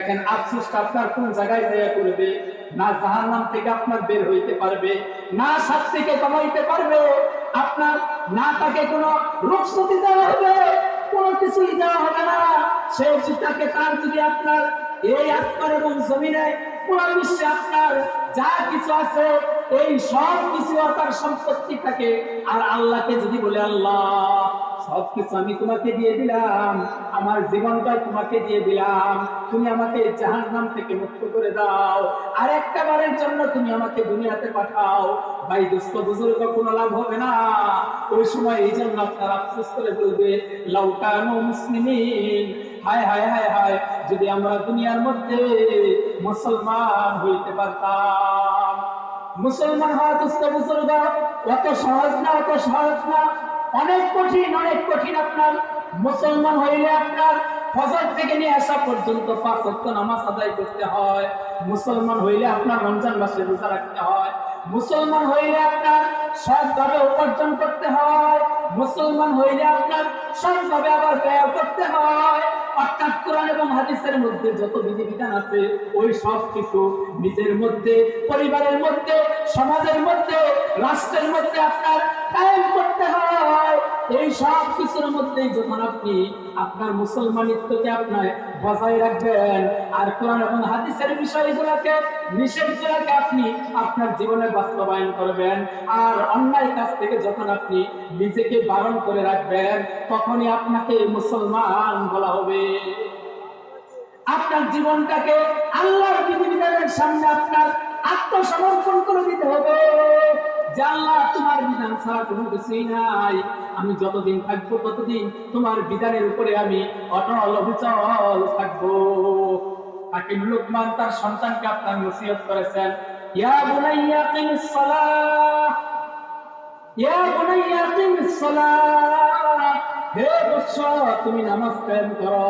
দেখেন আপনার কোন জায়গায় জায়গা করবে, না জাহান্নাম থেকে আপনার বের হইতে পারবে, না কমাইতে পারবে, আপনার না তাকে রূপসতি দেওয়া হবে কিছুই দেওয়া হবে না। সে তাকে তার যদি আপনার এই এবং জমিনে পুরো বিশ্বে আপনার যা কিছু আছে, এই সব কিছু তার সম্পত্তি থাকে। আর আল্লাহকে যদি বলে আল্লাহ সবকিছু আমি তোমাকে দিয়ে দিলাম। আমার জীবনটা তোমাকে দিয়ে দিলাম। তুমি আমাকে জাহান নাম থেকে মুক্ত করে দাও। আর একটা বারের জন্য তুমি আমাকে দুনিয়াতে পাঠাও। ভাই, দুস্থ বুজুর্গ, কোনো লাভ হবে না। ওই সময় এই জন্য আপনার আফসোস করে বলবে লাউকানো মুসলিমিন। হায় হায় হায় হায়, যদি আমরা দুনিয়ার মধ্যে মুসলমান হইতে পারতাম। মুসলমান হওয়া দুস্থ বুজুর্গ, অত সহজ না, অত সহজ না। অনেক কঠিন অনেক কঠিন আপনার। মুসলমান হইলে আপনার ফজর থেকে নিয়ে আসা পর্যন্ত পাঁচ নামাজ আদায় করতে হয়। মুসলমান হইলে আপনার রমজান মাসে রোজা রাখতে হয়। মুসলমান হইলে আপনার সৎভাবে উপার্জন করতে হয়। মুসলমান হইলে আপনার সৎভাবে আবার ব্যয় করতে হয়। অর্থাৎ কোরআন এবং হাদিসের মধ্যে যত বিধিবিধান আছে, ওই সব কিছু নিজের মধ্যে, পরিবারের মধ্যে, সমাজের মধ্যে রাষ্ট্রের মধ্যে আপনার কায়েম করতে হয়। এই সব কিছুর মধ্যে যখন আপনি আপনার মুসলমানিত্বকে আপনার বজায় রাখবেন, আর কোরআন এবং হাদিসের বিষয়গুলোকে, নিষেধগুলোকে আপনি আপনার জীবনে বাস্তবায়ন করবেন। আর অন্যায় কাজ থেকে যখন আপনি নিজেকে বারণ করে রাখবেন, তখনই আপনাকে মুসলমান বলা হবে। আপনার জীবনটাকে আল্লাহর বিধিবিধানের সামনে আপনার আত্মসমর্পণ করে দিতে হবে। তোমার বিধান ছাড়া কোনো কিছুই নাই। আমি যতদিন থাকব ততদিন তোমার বিধানের উপরে আমি অটল অবিচল থাকব। হাকিম লুকমান তার সন্তানকে আপনার নসিহত করেছেন। ইয়া বুনাইয়া ইয়া বুনাইয়া হে বৎস, তুমি নামাজ কায়েম করো।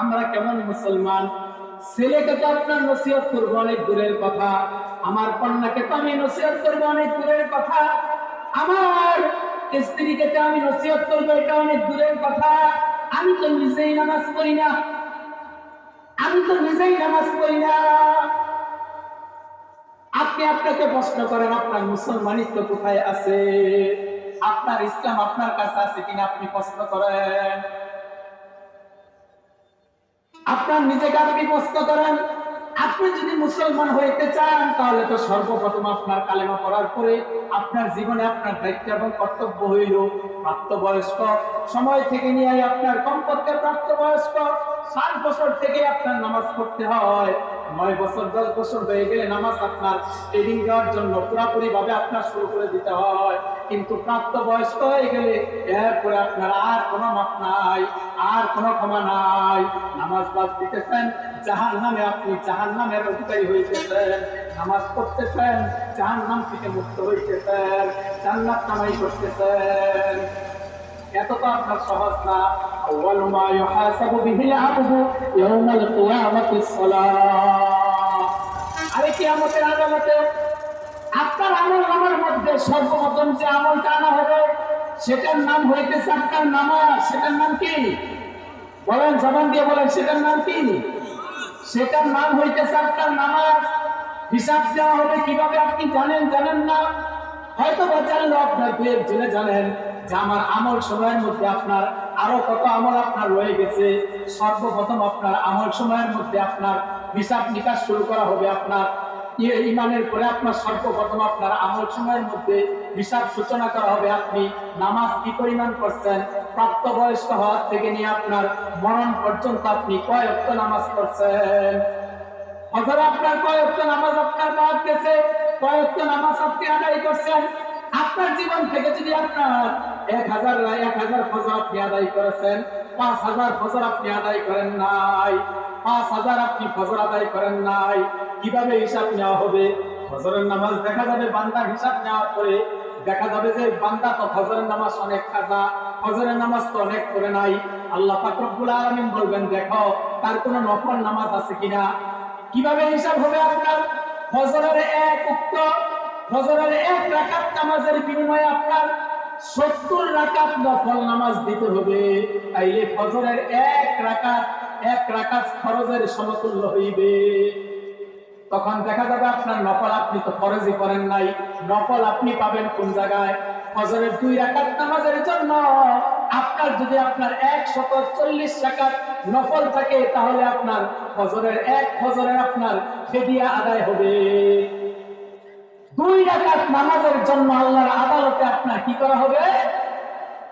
আমরা কেমন মুসলমান? ছেলেকে তো আপনার নসিহত করব, অনেক দূরের কথা। আমার কন্যাকে তো আমি নসিহত করব, অনেক দূরের কথা। আমার স্ত্রীকে তো আমি নসিহত করব, এটা অনেক দূরের কথা। আমি তো নিজেই নামাজ পড়ি না। আমি তো নিজেই নামাজ পড়ি না। আপনি আপনাকে প্রশ্ন করেন, আপনার মুসলমানিত্ব কোথায় আছে? আপনার ইসলাম আপনার কাছে আছে কিনা আপনি প্রশ্ন করেন। আপনার নিজেকে আপনি প্রশ্ন করেন, আপনি যদি মুসলমান হইতে চান, তাহলে তো সর্বপ্রথম আপনার কালেমা পড়ার পরে আপনার জীবনে আপনার দায়িত্ব এবং কর্তব্য হইল প্রাপ্তবয়স্ক। সময় থেকে নিয়ে আপনার কমপক্ষে প্রাপ্তবয়স্ক। ষাট বছর থেকে আপনার নামাজ পড়তে হয়। নয় বছর, দশ বছর হয়ে গেলে নামাজ আপনার ট্রেনিং দেওয়ার জন্য পুরাপুরি ভাবে আপনার শুরু করে দিতে হয়। কিন্তু প্রাপ্ত বয়স্ক হয়ে গেলে এরপরে আপনার আর কোনো মাপ নাই। আর কোনো ক্ষমা নাই নামাজ বাদ দিতেছেন জাহান নামে আপনি জাহান নামের অধিকারী হইতেছেন নামাজ পড়তেছেন জাহান নাম থেকে মুক্ত হইতেছেন জান্নাত কামাই করতেছেন এত তো আপনার সহজ না أول ما يحاسب به العبد يوم القيامة الصلاة আরে কিয়ামতের আদালতে আপনার আমল নামার মধ্যে সর্বপ্রথম যে আমলটা আনা হবে সেটার নাম হইতেছে আপনার নামাজ, সেটার নাম কি? বলেন জবান দিয়ে বলেন, সেটার নাম কি? সেটার নাম হইতেছে আপনার নামাজ। হিসাব দেওয়া হবে কীভাবে আপনি জানেন জানেন না? হয়তো বা জানলেও আপনার দু একজনে জানেন যে আমার আমল সময়ের মধ্যে আপনার আরও কত আমল আপনার রয়ে গেছে। সর্বপ্রথম আপনার আমল সময়ের মধ্যে আপনার হিসাব নিকাশ শুরু করা হবে আপনার ইমানের পরে আপনার সর্বপ্রথম আপনার আমল সময়ের মধ্যে হিসাব সূচনা করা হবে। আপনি নামাজ কি পরিমাণ করছেন প্রাপ্তবয়স্ক হওয়ার থেকে নিয়ে আপনার মরণ পর্যন্ত আপনি কয় অক্ত নামাজ করছেন অথবা আপনার কয়েকত নামাজ আপনার বাদ গেছে কয়েকত নামাজ আপনি আদায় করছেন? আপনার জীবন থেকে যদি আপনার এক হাজার এক হাজার ফজর আপনি আদায় করেছেন পাঁচ হাজার ফজর আপনি আদায় করেন নাই। পাঁচ হাজার আপনি ফজর আদায় করেন নাই। কীভাবে হিসাব নেওয়া হবে? ফজরের নামাজ দেখা যাবে বান্দার হিসাব নেওয়ার পরে। দেখা যাবে যে বান্দা তো ফজরের নামাজ অনেক কাজা, ফজরের নামাজ তো অনেক করে নাই। আল্লাহ পাক রব্বুল আলামিন বলবেন, দেখো, তার কোনো নফল নামাজ আছে কিনা? কীভাবে হিসাব হবে আপনার? ফজরের এক উক্ত, ফজরের এক রাকাত নামাজের বিনিময়ে আপনার সত্তর রাকাত নফল নামাজ দিতে হবে। তাইলে ফজরের এক রাকাত এক রাকাত ফরজের সমতুল্য হইবে। তখন দেখা যাবে আপনার নফল আপনি তো ফরজই করেন নাই। নফল আপনি পাবেন কোন জায়গায়? ফজরের দুই রাকাত নামাজের জন্য। আপনার যদি আপনার এক শত চল্লিশ রাকাত নফল থাকে, তাহলে আপনার ফজরের এক ফজরের আপনার ফেদিয়া আদায় হবে। দুই রাকাত নামাজের জন্য আল্লাহর আপনার কি করা হবে?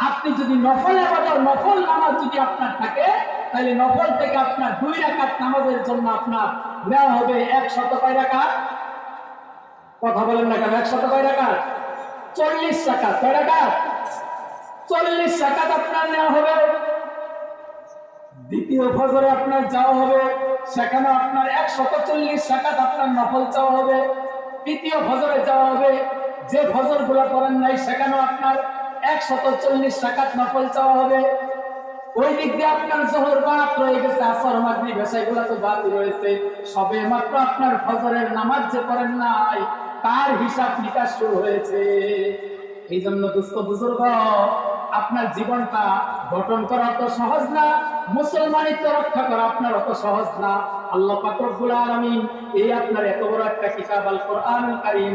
আপনি যদি নফল আবাদত নফল নামাজ যদি আপনার থাকে, তাহলে নফল থেকে আপনার দুই রাকাত নামাজের জন্য আপনার নেওয়া হবে এক শত কয় রাকাত? কথা বলেন না কেন, এক শত কয় রাকাত? চল্লিশ রাকাত, কয় রাকাত? চল্লিশ রাকাত আপনার নেওয়া হবে। দ্বিতীয় ফজরে আপনার যাওয়া হবে, সেখানে আপনার একশত চল্লিশ টাকা আপনার নফল চাওয়া হবে। তৃতীয় ফজরে যাওয়া হবে যে ফজরগুলো করেন নাই সেখানেও আপনার একশত চল্লিশ রাকাত নফল চাওয়া হবে। ওই দিক দিয়ে আপনার জোহর বাদ রয়ে গেছে, আসর, মাগরিব এগুলো তো বাদ রয়েছে। সবে মাত্র আপনার ফজরের নামাজ যে করেন নাই, তার হিসাব নিকাশ শুরু হয়েছে। এই জন্য দুস্থ বুজুর্গ, আপনার জীবনটা গঠন করা অত সহজ না, মুসলমানিত্ব রক্ষা করা আপনার অত সহজ না। আল্লাহ পাক রব্বুল আলামিন এই আপনার এত বড় একটা কিতাব আল কোরআনুল কারীম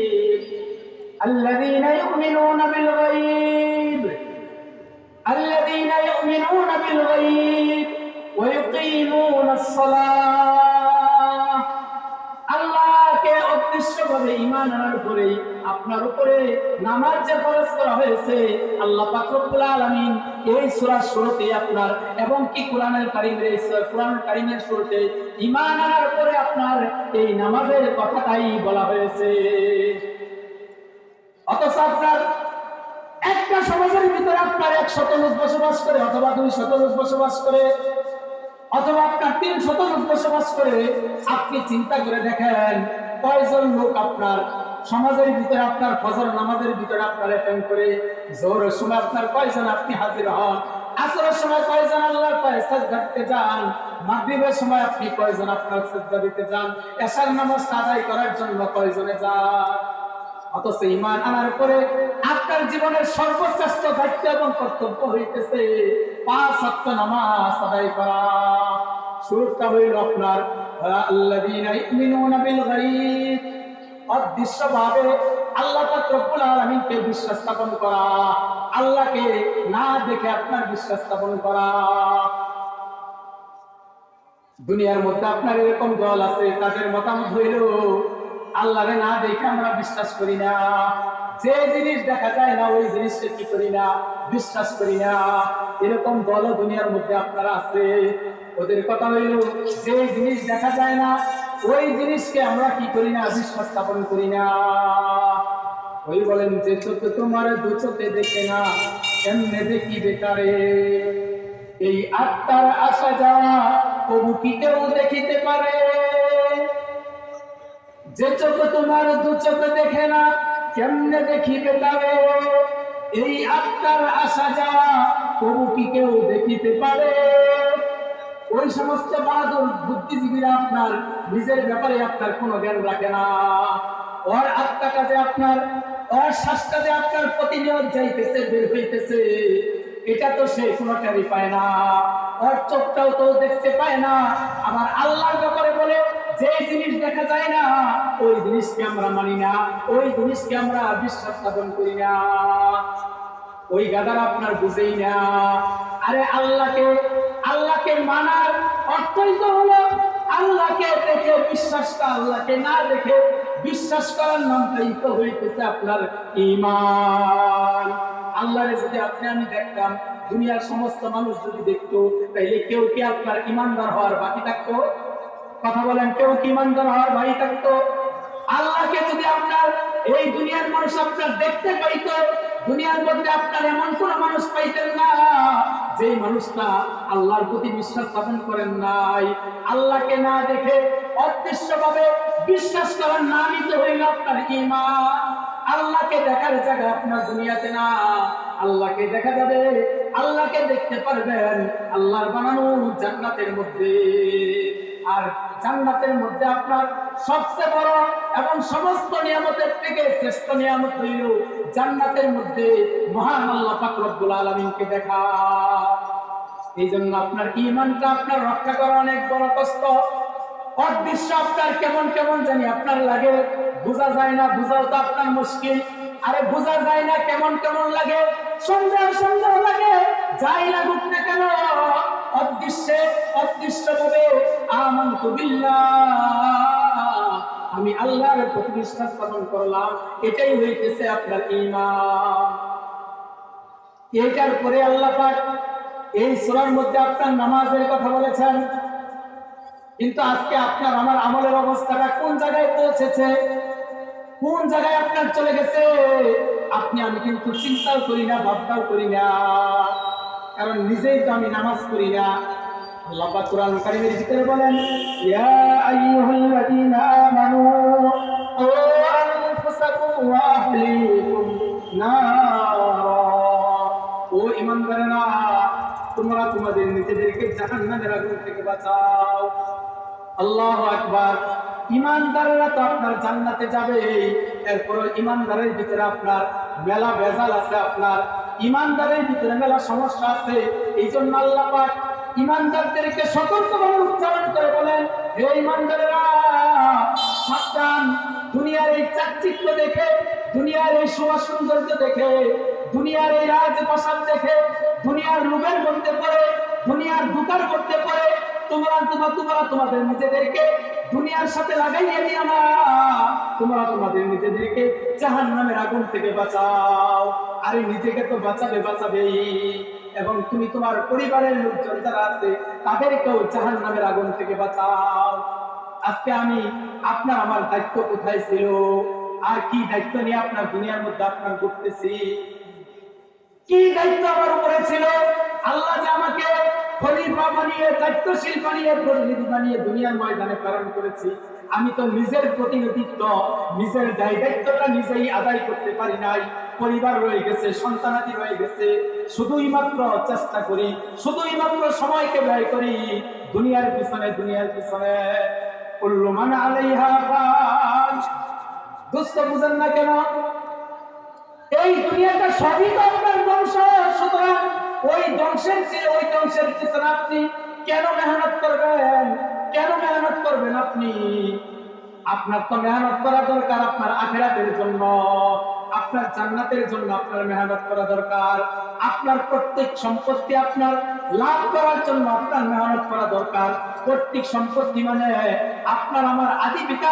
الذين يؤمنون بالغيب الذين يؤمنون بالغيب ويقيمون الصلاة আল্লাহকে উদ্দেশ্য করে ইমান আনার উপরে আপনার উপরে নামাজ যে ফরজ করা হয়েছে আল্লাহ পাক রব্বুল আলামিন এই সূরা শুরুতে আপনার এবং কি কোরআনের কারিমের এই সূরা কোরআন কারিমের শুরুতে ইমান আনার উপরে আপনার এই নামাজের কথাটাই বলা হয়েছে অথচ আপনার একটা সমাজের ভিতরে আপনার এক শত লোক বসবাস করে, অথবা দুই শত লোক বসবাস করে, অথবা আপনার তিন শত লোক বসবাস করে, আপনি চিন্তা করে দেখেন কয়জন লোক আপনার সমাজের ভিতরে আপনার ফজর নামাজের ভিতরে আপনার অ্যাটেন্ড করে জোরের সময় আপনার কয়জন আপনি হাজির হন, আসরের সময় কয়জন আল্লাহর পায়ে সাজদা দিতে যান, মাগরিবের সময় আপনি কয়জন আপনার সাজদা দিতে যান, এশার নামাজ আদায় করার জন্য কয়জনে যান? অথচ ইমান আনার পরে আপনার জীবনের সর্বশ্রেষ্ঠ দায়িত্ব এবং কর্তব্য হইতেছে পাঁচ সপ্ত নামাজ আদায় করা। শুরুটা হইল আপনার আল্লাহকে না দেখে আপনার বিশ্বাস স্থাপন করা। দুনিয়ার মধ্যে আপনার এরকম দল আছে, তাদের মতামত হইল আল্লাহরে না দেখে আমরা বিশ্বাস করি না। যে জিনিস দেখা যায় না, ওই জিনিসকে কি করি না? বিশ্বাস করি না। এরকম দল দুনিয়ার মধ্যে আপনারা আছে। ওদের কথা হইল, যে জিনিস দেখা যায় না, ওই জিনিসকে আমরা কি করি না? বিশ্বাস স্থাপন করি না। ওই বলেন, যে চোখে তোমার দু চোখে দেখে না এমনে দেখি বেকারে? এই আত্মার আসা যাওয়া কবু কি কেউ দেখিতে পারে? যে চোখ তোমার দু চোখ দেখে না, কেমনে দেখিবে তারে? এই আত্মার আসা যাওয়া তবু কি কেউ দেখিতে পারে? ওই সমস্ত বাহাদুর বুদ্ধিজীবীরা আপনার নিজের ব্যাপারে আপনার কোনো জ্ঞান রাখে না। ওর আত্মাটা যে আপনার, ওর শ্বাসটা যে আপনার প্রতিনিয়ত যাইতেছে, বের হইতেছে, এটা তো সে কোনো টেরি পায় না। ওর চোখটাও তো দেখতে পায় না। আবার আল্লাহর ব্যাপারে বলে যে জিনিস দেখা যায় না, ওই জিনিসকে আমরা মানি না, ওই জিনিসকে আমরা বিশ্বাস স্থাপন করি না। ওই গাদার আপনার বুঝেই না। আরে আল্লাহকে আল্লাহকে মানার অর্থই তো হলো আল্লাহকে দেখে বিশ্বাসটা, আল্লাহকে না দেখে বিশ্বাস করার নামটাই তো হইতেছে আপনার ইমান আল্লাহরে যদি আপনি, আমি দেখতাম, দুনিয়ার সমস্ত মানুষ যদি দেখতো, তাইলে কেউ কি আপনার ইমানদার হওয়ার বাকি থাকতো? কথা বলেন, কেউ কি ইমানদার হওয়ার বাকি থাকতো? আল্লাহকে যদি আপনার, এই দুনিয়ার মানুষ আপনার দেখতে পাইতো, দুনিয়ার মধ্যে আপনার এমন কোন মানুষ পাইতেন না, যেই মানুষটা আল্লাহর প্রতি বিশ্বাস স্থাপন করেন নাই। আল্লাহকে না দেখে অদৃশ্যভাবে বিশ্বাস করার নামই তো হইল আপনার ইমান আল্লাহকে দেখার জায়গা আপনার দুনিয়াতে না। আল্লাহকে দেখা যাবে, আল্লাহকে দেখতে পারবেন, আল্লাহর বানানো জান্নাতের মধ্যে। আর জান্নাতের মধ্যে আপনার সবচেয়ে বড় এবং সমস্ত নিয়ামতের থেকে শ্রেষ্ঠ নিয়ামত হইল জান্নাতের মধ্যে মহান আল্লাহ পাক রব্বুল আলামিনকে দেখা। এই জন্য আপনার ইমানটা আপনার রক্ষা করা অনেক বড় কষ্ট। অদৃশ্য আপনার কেমন কেমন জানি আপনার লাগে। বোঝা যায় না, বোঝাও তো আপনার মুশকিল। আরে বোঝা যায় না কেমন কেমন লাগে। সন্দেহ সন্দেহ লাগে। যাই লাগুক না কেন, অদৃশ্যে, অদৃশ্য ভাবে আমি আল্লাহর প্রতি বিশ্বাস স্থাপন করলাম, এটাই হইতেছে আপনার ইমান এটার পরে আল্লাহ এই সূরার মধ্যে আপনার নামাজের কথা বলেছেন। কিন্তু আজকে আপনার আমার আমলের অবস্থাটা কোন জায়গায় পৌঁছেছে? কোন জায়গায় আপনার চলে গেছে? আপনি, আমি কিন্তু চিন্তাও করি না, ভাবনাও করি না। কারণ নিজেই তো আমি নামাজ পড়ি না। আল্লাহ পাক কোরআন কারীমের ভিতরে বলেন, ইয়া আইয়ুহাল্লাযীনা আমানু, ও আনফুসাকুম ওয়া আহলিকুম ও ইমানদারেরা তোমরা তোমাদের নিজেদেরকে জাহান্নামের আগুন থেকে বাঁচাও। আল্লাহ আকবার। ইমানদারেরা তো আপনার জান্নাতে যাবে। এরপর ইমানদারের ভিতরে আপনার মেলা ভেজাল আছে, আপনার ইমানদারের ভিতরে মেলা সমস্যা আছে। এই জন্য আল্লাহ পাক ইমানদারদেরকে সতর্কভাবে উচ্চারণ করে বলেন, হে ইমানদারেরা, সাবধান। দুনিয়ার এই চাকচিক্য দেখে, দুনিয়ার এই শোভা সৌন্দর্য দেখে, দুনিয়ার এই রাজ দেখে, দুনিয়ার লোভের করতে পারে দুনিয়ার দুকার করতে পারে তোমরা তোমরা তোমাদের নিজেদেরকে দুনিয়ার সাথে লাগাইয়ে দিও না তোমরা তোমাদের নিজেদেরকে জাহান নামের আগুন থেকে বাঁচাও। আরে নিজেকে তো বাঁচাবে, বাঁচাবেই। এবং তুমি তোমার পরিবারের লোকজন যারা আছে, তাদেরকেও জাহান নামের আগুন থেকে বাঁচাও। আজকে আমি আপনার আমার দায়িত্ব কোথায় ছিল? আর কি দায়িত্ব নিয়ে আপনার দুনিয়ার মধ্যে আপনার করতেছি কি দায়িত্ব আমার উপরে ছিল? আল্লাহ যে আমাকে খলিফা বানিয়ে, দায়িত্বশীল বানিয়ে, প্রতিনিধি বানিয়ে দুনিয়ার ময়দানে প্রেরণ করেছি। আমি তো নিজের প্রতিনিধিত্ব, নিজের দায় দায়িত্বটা নিজেই আদায় করতে পারি নাই। পরিবার রয়ে গেছে, সন্তানাদি রয়ে গেছে। শুধুই মাত্র চেষ্টা করি, শুধুই মাত্র সময়কে ব্যয় করি। দুনিয়ার পিছনে দুনিয়ার পিছনে। কুল্লু মান আলাইহা দুস্থ বুঝেন না কেন? এই দুনিয়াটা সবই তো আপনার ধ্বংস সুতরাং ওই ধ্বংসের চেয়ে ওই ধ্বংসের পিছনে আপনি কেন মেহনত করবেন? কেন মেহনত করবেন আপনি? আপনার তো মেহনত করা দরকার আপনার আখেরাতের জন্য। আপনার জান্নাতের জন্য আপনার মেহনত করা দরকার। আপনার প্রত্যেক সম্পত্তি আপনার লাভ করার জন্য আপনার মেহনত করা দরকার। প্রত্যেক সম্পত্তি মানে আপনার আমার আদি পিতা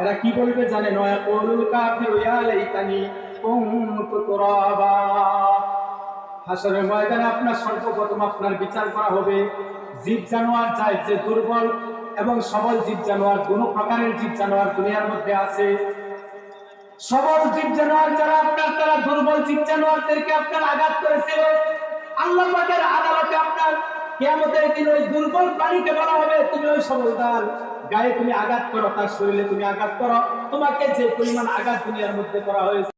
এরা কি বলবে জানে নয়? কুনতু তুরাবা হাসরের ময়দানে আপনার সর্বপ্রথম আপনার বিচার করা হবে, জীব জানোয়ার যায় যে দুর্বল এবং সবল জীব জানোয়ার কোন প্রকারের জীব জানোয়ার দুনিয়ার মধ্যে আছে। সবল জীব জানোয়ার যারা আপনার, তারা দুর্বল জীব জানোয়ারদেরকে আপনার আঘাত করেছিল। আল্লাহ পাকের আদালতে আপনার কিয়ামতের দিন ওই দুর্বল প্রাণীকে বলা হবে, তুমি ওই সবলদার। গায়ে তুমি আঘাত করো, তার শরীরে তুমি আঘাত করো। তোমাকে যে পরিমাণ আঘাত দুনিয়ার মধ্যে করা হয়েছে